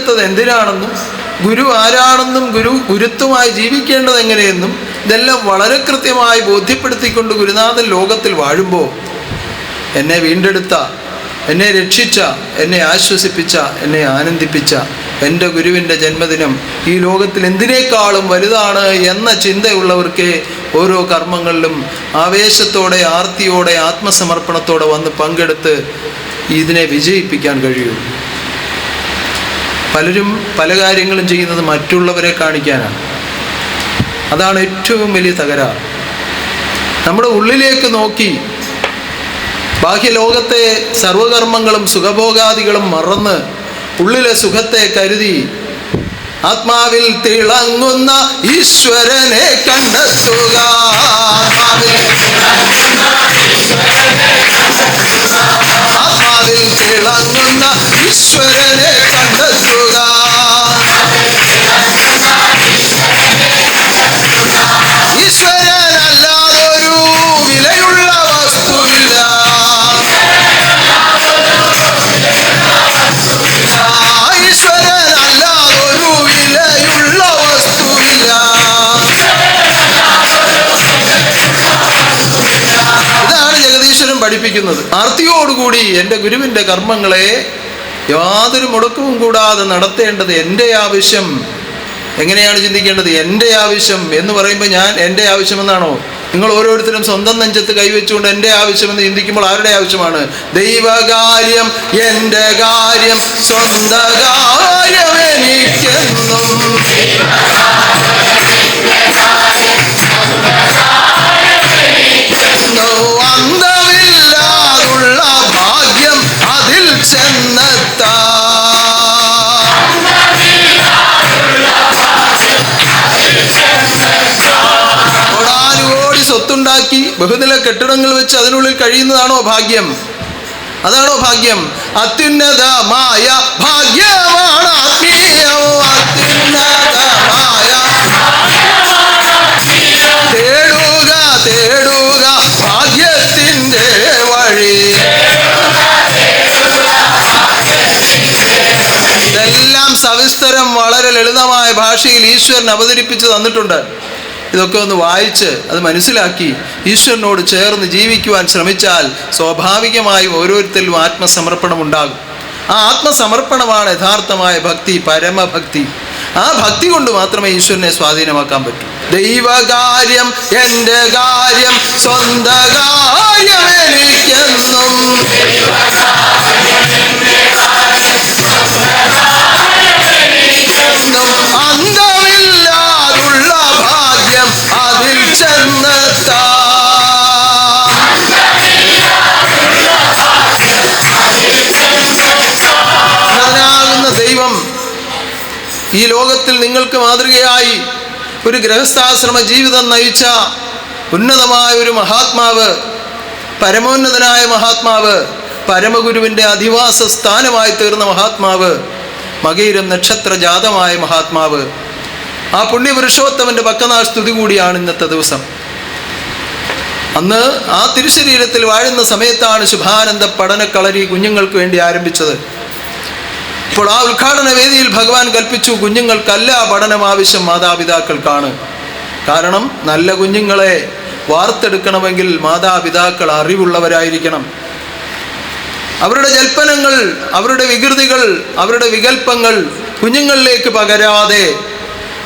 ജന്മമെടുത്തത് എന്തിനാണെന്നും ഗുരു ആരാണെന്നും ഗുരു ഗുരുത്വമായി ജീവിക്കേണ്ടത് എങ്ങനെയെന്നും ഇതെല്ലാം വളരെ കൃത്യമായി ബോധ്യപ്പെടുത്തിക്കൊണ്ട് ഗുരുനാഥൻ ലോകത്തിൽ വാഴുമ്പോൾ എന്നെ വീണ്ടെടുത്ത എന്നെ രക്ഷിച്ച എന്നെ ആശ്വസിപ്പിച്ച എന്നെ ആനന്ദിപ്പിച്ച എന്റെ ഗുരുവിന്റെ ജന്മദിനം ഈ ലോകത്തിൽ എന്തിനേക്കാളും വലുതാണ് എന്ന ചിന്തയുള്ളവർക്ക് ഓരോ കർമ്മങ്ങളിലും ആവേശത്തോടെ ആർത്തിയോടെ ആത്മസമർപ്പണത്തോടെ വന്ന് പങ്കെടുത്ത് ഇതിനെ വിജയിപ്പിക്കാൻ കഴിയൂ. പലരും പല കാര്യങ്ങളും ചെയ്യുന്നത് മറ്റുള്ളവരെ കാണിക്കാനാണ്. അതാണ് ഏറ്റവും വലിയ തകരാറ് നമ്മുടെ ഉള്ളിലേക്ക് നോക്കി ബാഹ്യലോകത്തെ സർവകർമ്മങ്ങളും സുഖഭോഗാദികളും മറന്ന് ഉള്ളിലെ സുഖത്തെ കരുതി ആത്മാവിൽ തിളങ്ങുന്ന ഈശ്വരനെ കണ്ടെത്തുക. ആത്മാവിൽ ആത്മാവിൽ തിളങ്ങുന്ന ഈശ്വരനെ കണ്ടെത്തുക പഠിപ്പിക്കുന്നത്. ആർത്തിയോടുകൂടി എന്റെ ഗുരുവിന്റെ കർമ്മങ്ങളെ യാതൊരു മുടക്കവും കൂടാതെ നടത്തേണ്ടത് എന്റെ ആവശ്യം. എങ്ങനെയാണ് ചിന്തിക്കേണ്ടത്? എന്റെ ആവശ്യം എന്ന് പറയുമ്പോൾ ഞാൻ എന്റെ ആവശ്യമെന്നാണോ? നിങ്ങൾ ഓരോരുത്തരും സ്വന്തം നെഞ്ചത്ത് കൈവച്ചുകൊണ്ട് എന്റെ ആവശ്യമെന്ന് ചിന്തിക്കുമ്പോൾ ആരുടെ ആവശ്യമാണ്? ദൈവകാര്യം എന്റെ കാര്യം. സ്വന്ത കാര്യം എനിക്കെന്നും. ബഹുനില കെട്ടിടങ്ങൾ വെച്ച് അതിനുള്ളിൽ കഴിയുന്നതാണോ ഭാഗ്യം? അതാണോ ഭാഗ്യം? അത്യുന്നതമായ ഭാഗ്യമാണ് ആത്മീയം. അത്യുന്നതമായ തേടുക തേടുക ഭാഗ്യത്തിന്റെ വഴി. ഇതെല്ലാം സവിസ്തരം വളരെ ലളിതമായ ഭാഷയിൽ ഈശ്വരൻ അവതരിപ്പിച്ച് തന്നിട്ടുണ്ട്. ഇതൊക്കെ ഒന്ന് വായിച്ച് അത് മനസ്സിലാക്കി ഈശ്വരനോട് ചേർന്ന് ജീവിക്കുവാൻ ശ്രമിച്ചാൽ സ്വാഭാവികമായും ഓരോരുത്തരിലും ആത്മസമർപ്പണം ഉണ്ടാകും. ആ ആത്മസമർപ്പണമാണ് യഥാർത്ഥമായ ഭക്തി പരമഭക്തി. ആ ഭക്തി കൊണ്ട് മാത്രമേ ഈശ്വരനെ സ്വാധീനമാക്കാൻ പറ്റൂ. ദൈവകാര്യം എന്റെ കാര്യം സ്വന്തകാര്യം എനിക്കെന്നും ഭാഗ്യം അതിൽ ചെന്നെത്താം. ദൈവം ഈ ലോകത്തിൽ നിങ്ങൾക്ക് മാതൃകയായി ഒരു ഗൃഹസ്ഥാശ്രമ ജീവിതം നയിച്ച ഉന്നതമായ ഒരു മഹാത്മാവ് പരമോന്നതനായ മഹാത്മാവ് പരമഗുരുവിന്റെ അധിവാസ സ്ഥാനമായി തീർന്ന മഹാത്മാവ് മകയിരം നക്ഷത്രജാതമായ മഹാത്മാവ് ആ പുണ്യപുരുഷോത്തമന്റെ പക്കനാൾ സ്തുതി കൂടിയാണ് ഇന്നത്തെ ദിവസം. അന്ന് ആ തിരുശരീരത്തിൽ വാഴുന്ന സമയത്താണ് ശുഭാനന്ദ പഠനക്കളരി കുഞ്ഞുങ്ങൾക്ക് വേണ്ടി ആരംഭിച്ചത്. ഇപ്പോൾ ആ ഉദ്ഘാടന വേദിയിൽ ഭഗവാൻ കൽപ്പിച്ചു കുഞ്ഞുങ്ങൾക്കല്ല പഠനം ആവശ്യം മാതാപിതാക്കൾക്കാണ് കാരണം നല്ല കുഞ്ഞുങ്ങളെ വാർത്തെടുക്കണമെങ്കിൽ മാതാപിതാക്കൾ അറിവുള്ളവരായിരിക്കണം. അവരുടെ ജൽപ്പനങ്ങൾ അവരുടെ വികൃതികൾ അവരുടെ വികൽപ്പങ്ങൾ കുഞ്ഞുങ്ങളിലേക്ക് പകരാതെ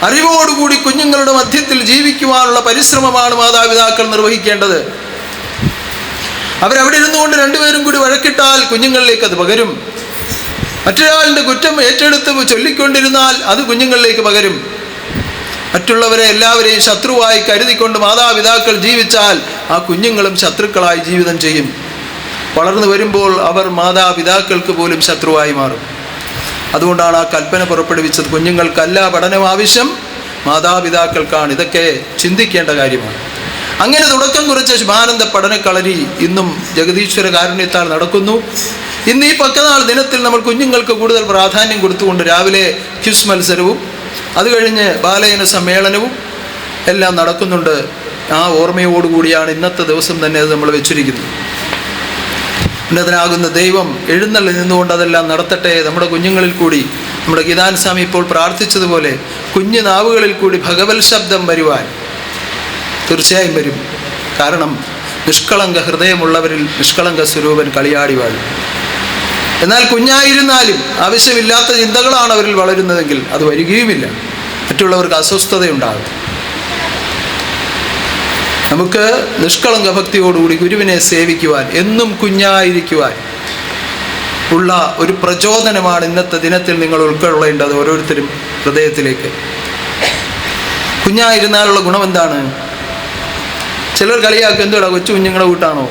അറിവോടുകൂടി കുഞ്ഞുങ്ങളുടെ മധ്യത്തിൽ ജീവിക്കുവാനുള്ള പരിശ്രമമാണ് മാതാപിതാക്കൾ നിർവഹിക്കേണ്ടത്. അവരവിടെ ഇരുന്നുകൊണ്ട് രണ്ടുപേരും കൂടി വഴക്കിട്ടാൽ കുഞ്ഞുങ്ങളിലേക്ക് അത് പകരും. മറ്റൊരാളുടെ കുറ്റം ഏറ്റെടുത്ത് ചൊല്ലിക്കൊണ്ടിരുന്നാൽ അത് കുഞ്ഞുങ്ങളിലേക്ക് പകരും. മറ്റുള്ളവരെ എല്ലാവരെയും ശത്രുവായി കരുതിക്കൊണ്ട് മാതാപിതാക്കൾ ജീവിച്ചാൽ ആ കുഞ്ഞുങ്ങളും ശത്രുക്കളായി ജീവിതം ചെയ്യും. വളർന്നു വരുമ്പോൾ അവർ മാതാപിതാക്കൾക്ക് പോലും ശത്രുവായി മാറും. അതുകൊണ്ടാണ് ആ കൽപ്പന പുറപ്പെടുവിച്ചത്. കുഞ്ഞുങ്ങൾക്കല്ല പഠനം ആവശ്യം മാതാപിതാക്കൾക്കാണ്. ഇതൊക്കെ ചിന്തിക്കേണ്ട കാര്യമാണ്. അങ്ങനെ തുടക്കം കുറിച്ച ശുഭാനന്ദ പഠനക്കളരി ഇന്നും ജഗദീശ്വര കാരുണ്യത്താൽ നടക്കുന്നു. ഇന്ന് ഈ പക്കനാൾ ദിനത്തിൽ നമ്മൾ കുഞ്ഞുങ്ങൾക്ക് കൂടുതൽ പ്രാധാന്യം കൊടുത്തുകൊണ്ട് രാവിലെ ക്യുസ് മത്സരവും അത് കഴിഞ്ഞ് ബാലയന സമ്മേളനവും എല്ലാം നടക്കുന്നുണ്ട്. ആ ഓർമ്മയോടുകൂടിയാണ് ഇന്നത്തെ ദിവസം തന്നെ അത് നമ്മൾ വെച്ചിരിക്കുന്നത്. ഉന്നതനാകുന്ന ദൈവം എഴുന്നള്ളി നിന്നുകൊണ്ട് അതെല്ലാം നടത്തട്ടെ നമ്മുടെ കുഞ്ഞുങ്ങളിൽ കൂടി. നമ്മുടെ ഗീതാൻ സ്വാമി ഇപ്പോൾ പ്രാർത്ഥിച്ചതുപോലെ കുഞ്ഞു നാവുകളിൽ കൂടി ഭഗവത് ശബ്ദം വരുവാൻ തീർച്ചയായും വരും. കാരണം നിഷ്കളങ്ക ഹൃദയമുള്ളവരിൽ നിഷ്കളങ്ക സ്വരൂപൻ കളിയാടി വാഴും. എന്നാൽ കുഞ്ഞായിരുന്നാലും ആവശ്യമില്ലാത്ത ചിന്തകളാണ് അവരിൽ വളരുന്നതെങ്കിൽ അത് വരികയുമില്ല. മറ്റുള്ളവർക്ക് അസ്വസ്ഥതയുണ്ടാകും. നമുക്ക് നിഷ്കളങ്ക ഭക്തിയോടുകൂടി ഗുരുവിനെ സേവിക്കുവാൻ എന്നും കുഞ്ഞായിരിക്കുവാൻ ഉള്ള ഒരു പ്രചോദനമാണ് ഇന്നത്തെ ദിനത്തിൽ നിങ്ങൾ ഉൾക്കൊള്ളേണ്ടത് ഓരോരുത്തരും ഹൃദയത്തിലേക്ക്. കുഞ്ഞായിരുന്നാലുള്ള ഗുണം എന്താണ് ചിലർ കളിയാക്കും എന്തുവിടാ കൊച്ചു കുഞ്ഞുങ്ങളെ കൂട്ടാണോ?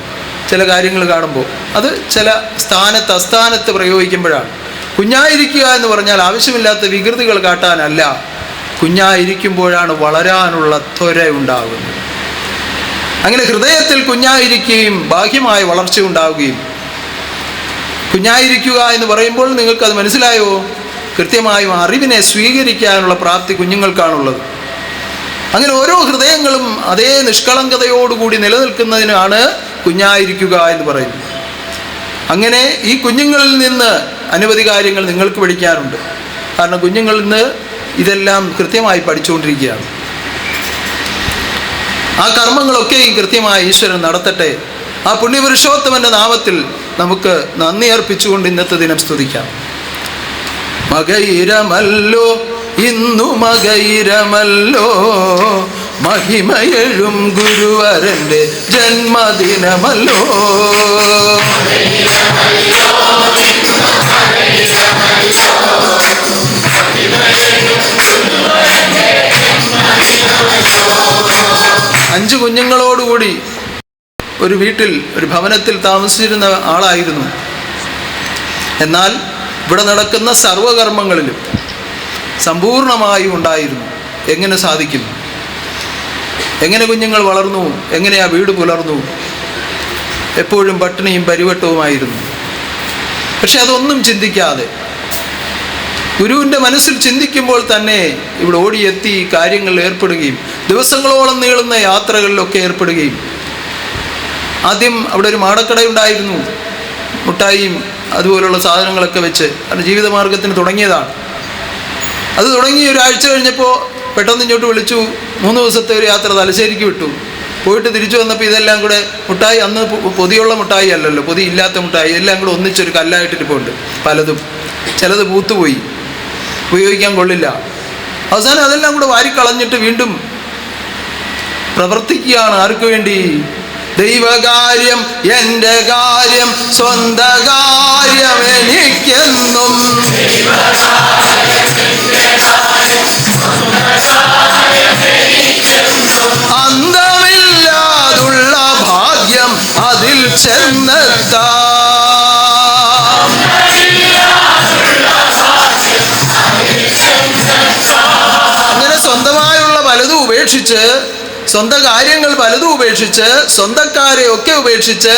ചില കാര്യങ്ങൾ കാണുമ്പോൾ. അത് ചില സ്ഥാനത്ത് അസ്ഥാനത്ത് പ്രയോഗിക്കുമ്പോഴാണ്. കുഞ്ഞായിരിക്കുക എന്ന് പറഞ്ഞാൽ ആവശ്യമില്ലാത്ത വികൃതികൾ കാട്ടാനല്ല. കുഞ്ഞായിരിക്കുമ്പോഴാണ് വളരാനുള്ള ത്വര ഉണ്ടാകുന്നത്. അങ്ങനെ ഹൃദയത്തിൽ കുഞ്ഞായിരിക്കുകയും ബാഹ്യമായ വളർച്ച ഉണ്ടാവുകയും. കുഞ്ഞായിരിക്കുക എന്ന് പറയുമ്പോൾ നിങ്ങൾക്കത് മനസ്സിലായോ? കൃത്യമായും അറിവിനെ സ്വീകരിക്കാനുള്ള പ്രാപ്തി കുഞ്ഞുങ്ങൾക്കാണുള്ളത്. അങ്ങനെ ഓരോ ഹൃദയങ്ങളും അതേ നിഷ്കളങ്കതയോടുകൂടി നിലനിൽക്കുന്നതിനാണ് കുഞ്ഞായിരിക്കുക എന്ന് പറയുന്നത്. അങ്ങനെ ഈ കുഞ്ഞുങ്ങളിൽ നിന്ന് അനവധി കാര്യങ്ങൾ നിങ്ങൾക്ക് പഠിക്കാനുണ്ട്. കാരണം കുഞ്ഞുങ്ങളിൽ നിന്ന് ഇതെല്ലാം കൃത്യമായി പഠിച്ചുകൊണ്ടിരിക്കുകയാണ്. ആ കർമ്മങ്ങളൊക്കെയും കൃത്യമായി ഈശ്വരൻ നടത്തട്ടെ. ആ പുണ്യപുരുഷോത്തമന്റെ നാമത്തിൽ നമുക്ക് നന്ദി അർപ്പിച്ചുകൊണ്ട് ഇന്നത്തെ ദിനം സ്തുതിക്കാം. മകയിരമല്ലോ ഇന്നു മകയിരമല്ലോ മഹിമയഴും ഗുരുവരന്റെ ജന്മദിനമല്ലോ. അഞ്ച് കുഞ്ഞുങ്ങളോടുകൂടി ഒരു വീട്ടിൽ ഒരു ഭവനത്തിൽ താമസിച്ചിരുന്ന ആളായിരുന്നു. എന്നാൽ ഇവിടെ നടക്കുന്ന സർവകർമ്മങ്ങളിലും സമ്പൂർണമായും ഉണ്ടായിരുന്നു. എങ്ങനെ സാധിക്കും? എങ്ങനെ കുഞ്ഞുങ്ങൾ വളർന്നു? എങ്ങനെ ആ വീട് പുലർന്നു? എപ്പോഴും പട്ടിണിയും പരിവട്ടവുമായിരുന്നു. പക്ഷെ അതൊന്നും ചിന്തിക്കാതെ ഗുരുവിന്റെ മനസ്സിൽ ചിന്തിക്കുമ്പോൾ തന്നെ ഇവിടെ ഓടിയെത്തി കാര്യങ്ങളിൽ ഏർപ്പെടുകയും ദിവസങ്ങളോളം നീളുന്ന യാത്രകളിലൊക്കെ ഏർപ്പെടുകയും ആദ്യം അവിടെ ഒരു മാടക്കടയുണ്ടായിരുന്നു മുട്ടായിയും അതുപോലുള്ള സാധനങ്ങളൊക്കെ വെച്ച് അത് ജീവിതമാർഗത്തിന് തുടങ്ങിയതാണ്. അത് തുടങ്ങി ഒരാഴ്ച കഴിഞ്ഞപ്പോൾ പെട്ടെന്ന് ഇങ്ങോട്ട് വിളിച്ചു. മൂന്ന് ദിവസത്തെ ഒരു യാത്ര തലശ്ശേരിക്ക് വിട്ടു. പോയിട്ട് തിരിച്ചു വന്നപ്പോൾ ഇതെല്ലാം കൂടെ മുട്ടായി അന്ന് പൊതിയുള്ള മുട്ടായി അല്ലല്ലോ പൊതി ഇല്ലാത്ത മുട്ടായി എല്ലാം കൂടെ ഒന്നിച്ചൊരു കല്ലായിട്ടിരിപ്പുണ്ട് പലതും. ചിലത് പൂത്തുപോയി. ഉപയോഗിക്കാൻ കൊള്ളില്ല. അവസാനം അതെല്ലാം കൂടെ വാരിക്കളഞ്ഞിട്ട് വീണ്ടും പ്രവർത്തിക്കുകയാണ് ആർക്കു വേണ്ടി? ദൈവകാര്യം എന്റെ കാര്യം സ്വന്ത കാര്യം എനിക്കെന്നും. അന്തമില്ലാതുള്ള ഭാഗ്യം അതിൽ ചെന്നെത്താം. അങ്ങനെ സ്വന്തമായുള്ള പലതും ഉപേക്ഷിച്ച് സ്വന്തം കാര്യങ്ങൾ പലതും ഉപേക്ഷിച്ച് സ്വന്തക്കാരെ ഒക്കെ ഉപേക്ഷിച്ച്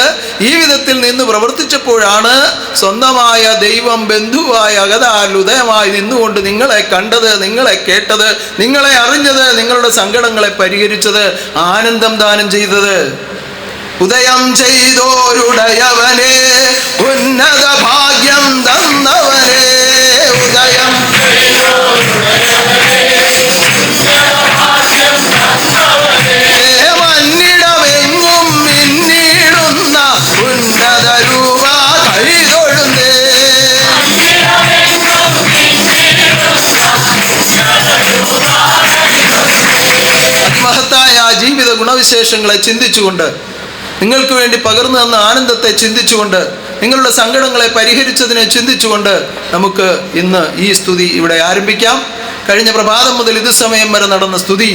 ഈ വിധത്തിൽ നിന്ന് പ്രവർത്തിച്ചപ്പോഴാണ് സ്വന്തമായ ദൈവം ബന്ധുവായ അകതാൽ ഉദയമായി നിന്നുകൊണ്ട് നിങ്ങളെ കണ്ടത് നിങ്ങളെ കേട്ടത് നിങ്ങളെ അറിഞ്ഞത് നിങ്ങളുടെ സങ്കടങ്ങളെ പരിഹരിച്ചത് ആനന്ദം ദാനം ചെയ്തത്. ഉദയം ചെയ്തോരുടയവനെ ഉന്നത ഭാഗ്യം തന്നവരെ ഉദയം. ഗുണവിശേഷങ്ങളെ ചിന്തിച്ചുകൊണ്ട് നിങ്ങൾക്ക് വേണ്ടി പകർന്നു തന്ന ആനന്ദത്തെ ചിന്തിച്ചുകൊണ്ട് നിങ്ങളുടെ സങ്കടങ്ങളെ പരിഹരിച്ചതിനെ ചിന്തിച്ചുകൊണ്ട് നമുക്ക് ഇന്ന് ഈ സ്തുതി ഇവിടെ ആരംഭിക്കാം. കഴിഞ്ഞ പ്രഭാതം മുതൽ ഇത് സമയം വരെ നടന്ന സ്തുതി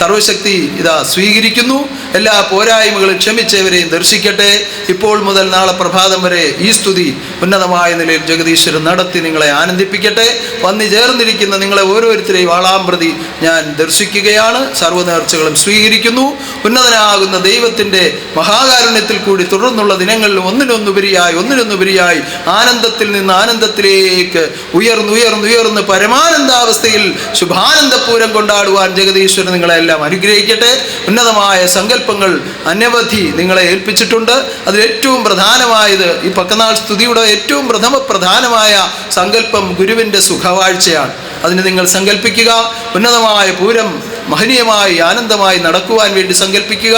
സർവശക്തി ഇതാ സ്വീകരിക്കുന്നു. എല്ലാ പോരായ്മകളും ക്ഷമിച്ചവരെയും ദർശിക്കട്ടെ. ഇപ്പോൾ മുതൽ നാളെ പ്രഭാതം വരെ ഈ സ്തുതി ഉന്നതമായ നിലയിൽ ജഗദീശ്വരൻ നടത്തി നിങ്ങളെ ആനന്ദിപ്പിക്കട്ടെ. വന്നു ചേർന്നിരിക്കുന്ന നിങ്ങളെ ഓരോരുത്തരെയും ആളാം പ്രതി ഞാൻ ദർശിക്കുകയാണ്. സർവനേർച്ചകളും സ്വീകരിക്കുന്നു. ഉന്നതനാകുന്ന ദൈവത്തിന്റെ മഹാകാരുണ്യത്തിൽ കൂടി തുടർന്നുള്ള ദിനങ്ങളിൽ ഒന്നിനൊന്നുപരിയായി ഒന്നിനൊന്നുപരിയായി ആനന്ദത്തിൽ നിന്ന് ആനന്ദത്തിലേക്ക് ഉയർന്നുയർന്നുയർന്ന് പരമാനന്ദാവസ്ഥയിൽ ശുഭാനന്ദപൂരം കൊണ്ടാടുവാൻ ജഗദീശ്വരൻ നിങ്ങളെല്ലാം അനുഗ്രഹിക്കട്ടെ. ഉന്നതമായ സങ്കല്പങ്ങൾ അനവധി നിങ്ങളെ ഏൽപ്പിച്ചിട്ടുണ്ട്. അതിൽ ഏറ്റവും പ്രധാനമായത് ഈ പക്കനാൾ സ്തുതിയുടെ ഏറ്റവും പ്രഥമ പ്രധാനമായ സങ്കല്പം ഗുരുവിന്റെ സുഖവാഴ്ചയാണ്. അതിന് നിങ്ങൾ സങ്കല്പിക്കുക. ഉന്നതമായ പൂരം മഹനീയമായി ആനന്ദമായി നടക്കുവാൻ വേണ്ടി സങ്കല്പിക്കുക.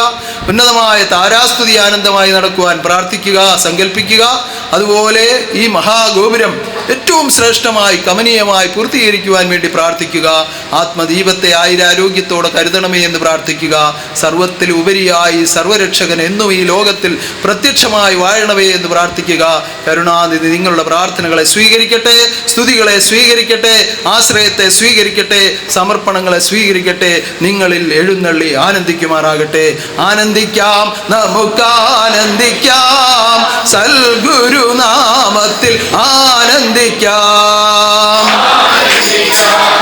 ഉന്നതമായ താരാസ്തുതി ആനന്ദമായി നടക്കുവാൻ പ്രാർത്ഥിക്കുക സങ്കല്പിക്കുക. അതുപോലെ ഈ മഹാഗോപുരം ഏറ്റവും ശ്രേഷ്ഠമായി കമനീയമായി പൂർത്തീകരിക്കുവാൻ വേണ്ടി പ്രാർത്ഥിക്കുക. ആത്മദീപത്തെ ആയിരാരോഗ്യത്തോടെ കരുതണമേ എന്ന് പ്രാർത്ഥിക്കുക. സർവത്തിൽ ഉപരിയായി സർവരക്ഷകൻ എന്നും ഈ ലോകത്തിൽ പ്രത്യക്ഷമായി വാഴണമേ എന്ന് പ്രാർത്ഥിക്കുക. കരുണാനിധി നിങ്ങളുടെ പ്രാർത്ഥനകളെ സ്വീകരിക്കട്ടെ സ്തുതികളെ സ്വീകരിക്കട്ടെ ആശ്രയത്തെ സ്വീകരിക്കട്ടെ സമർപ്പണങ്ങളെ സ്വീകരിക്കട്ടെ നിങ്ങളിൽ എഴുന്നള്ളി ആനന്ദിക്കുമാറാകട്ടെ. ആനന്ദിക്കാം നമുക്ക് ആനന്ദിക്കാം. സൽഗുരുനാമത്തിൽ ആനന്ദിക്കാം ആനന്ദിക്കാം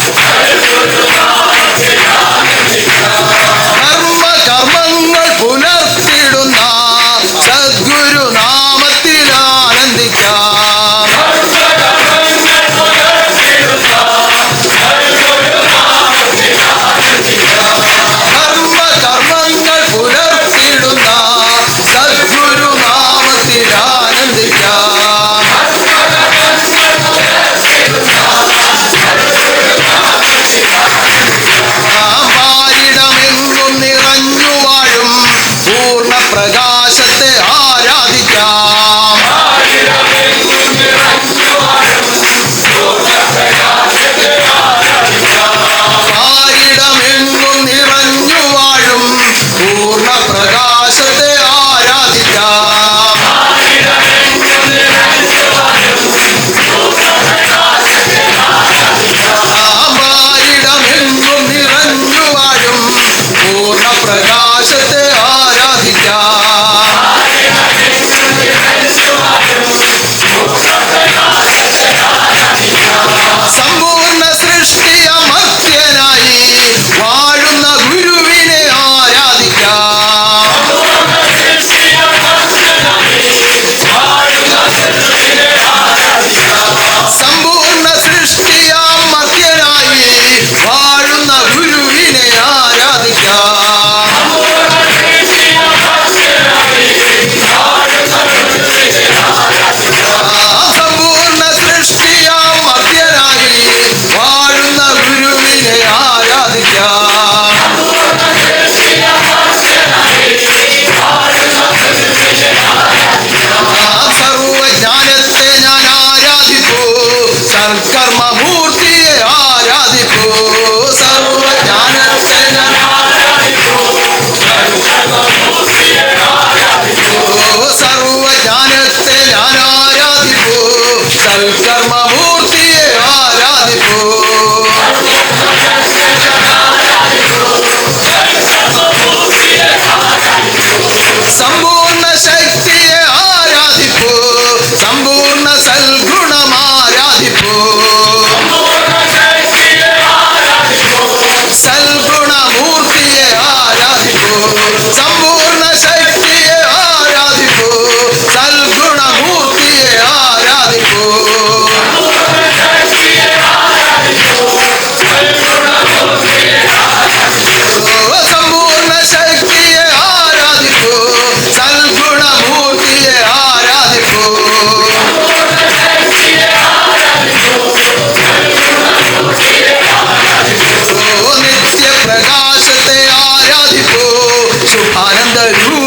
지가 지가 지가 지가 ಆನಂದ ರೂಪ